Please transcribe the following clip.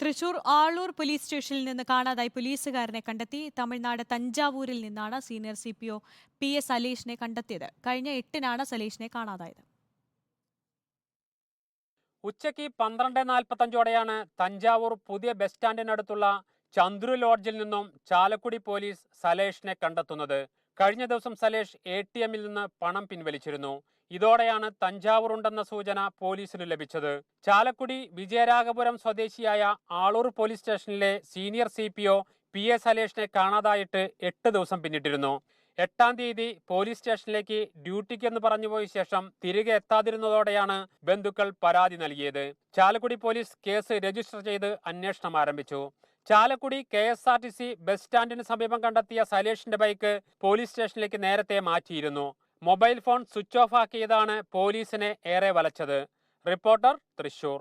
Thrissur Aloor police സ്റ്റേഷനിൽ നിന്ന് കാണാതായി പോലീസുകാരനെ കണ്ടെത്തി. തമിഴ്നാട് തഞ്ചാവൂരിൽ നിന്നാണ് senior C P O P S അലീഷിനെ കണ്ടെത്തിയത്. കഴിഞ്ഞ എട്ടിനാണ് സലീഷിനെ കാണാതായത്. ഉച്ചയ്ക്ക് പന്ത്രണ്ട് നാൽപ്പത്തഞ്ചോടെയാണ് തഞ്ചാവൂർ പുതിയ ബസ് സ്റ്റാൻഡിനടുത്തുള്ള ചന്ദ്രു ലോഡ്ജിൽ നിന്നും ചാലക്കുടി പോലീസ് സലേഷിനെ കണ്ടെത്തുന്നത്. കഴിഞ്ഞ ദിവസം സലേഷ് എ ടി എമ്മിൽ നിന്ന് പണം പിൻവലിച്ചിരുന്നു. ഇതോടെയാണ് തഞ്ചാവൂർ ഉണ്ടെന്ന സൂചന പോലീസിന് ലഭിച്ചത്. ചാലക്കുടി വിജയരാഘപുരം സ്വദേശിയായ ആളൂർ പോലീസ് സ്റ്റേഷനിലെ senior C P O P A സലേഷിനെ കാണാതായിട്ട് എട്ട് ദിവസം പിന്നിട്ടിരുന്നു. എട്ടാം തീയതി പോലീസ് സ്റ്റേഷനിലേക്ക് ഡ്യൂട്ടിക്കെന്ന് പറഞ്ഞുപോയ ശേഷം തിരികെ എത്താതിരുന്നതോടെയാണ് ബന്ധുക്കൾ പരാതി നൽകിയത്. ചാലക്കുടി പോലീസ് കേസ് രജിസ്റ്റർ ചെയ്ത് അന്വേഷണം ആരംഭിച്ചു. Chalakudy K S R T C bus സ്റ്റാൻഡിന് സമീപം കണ്ടെത്തിയ സലേഷിന്റെ ബൈക്ക് പോലീസ് സ്റ്റേഷനിലേക്ക് നേരത്തെ മാറ്റിയിരുന്നു. മൊബൈൽ ഫോൺ സ്വിച്ച് ഓഫ് ആക്കിയതാണ് പോലീസിനെ ഏറെ വലച്ചത്. റിപ്പോർട്ടർ തൃശൂർ.